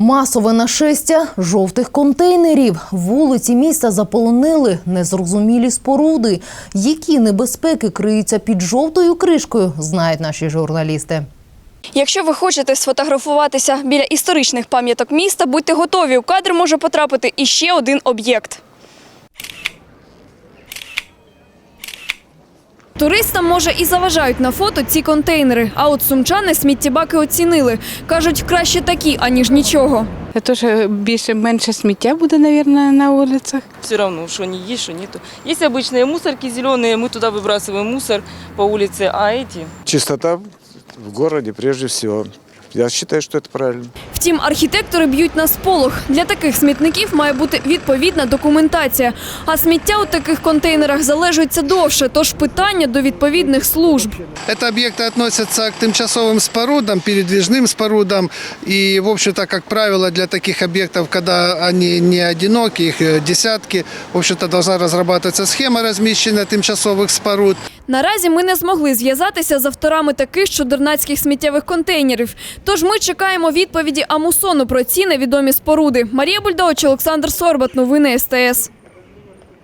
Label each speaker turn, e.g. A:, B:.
A: Масове нашестя жовтих контейнерів. Вулиці міста заполонили незрозумілі споруди. Які небезпеки криються під жовтою кришкою, знають наші журналісти.
B: Якщо ви хочете сфотографуватися біля історичних пам'яток міста, будьте готові. У кадр може потрапити іще один об'єкт. Туристам, може, і заважають на фото ці контейнери. А от сумчани сміттєбаки оцінили. Кажуть, краще такі, аніж нічого.
C: Це ж більше менше сміття буде, мабуть, на вулицях.
D: Все равно, что не есть, что нету. Есть обычные мусорки зеленые, мы туда выбрасываем мусор по улице, а эти
E: Чистота в городе прежде всего. Я считаю, что это правильно.
B: Втім, архітектори б'ють на сполох. Для таких смітників має бути відповідна документація. А сміття у таких контейнерах залежується довше, тож питання до відповідних служб.
F: Это объекты относятся к тимчасовым спорудам, передвижным спорудам. И, в общем-то, как правило, для таких объектов, когда они не одиноки, их э, десятки, в общем-то, должна разрабатываться схема размещения тимчасовых споруд.
B: Наразі ми не змогли зв'язатися з авторами таких чудернацьких сміттєвих контейнерів. Тож ми чекаємо відповіді Амусону про ці невідомі споруди. Марія Бульдович, Олександр Сорбат. Новини СТС.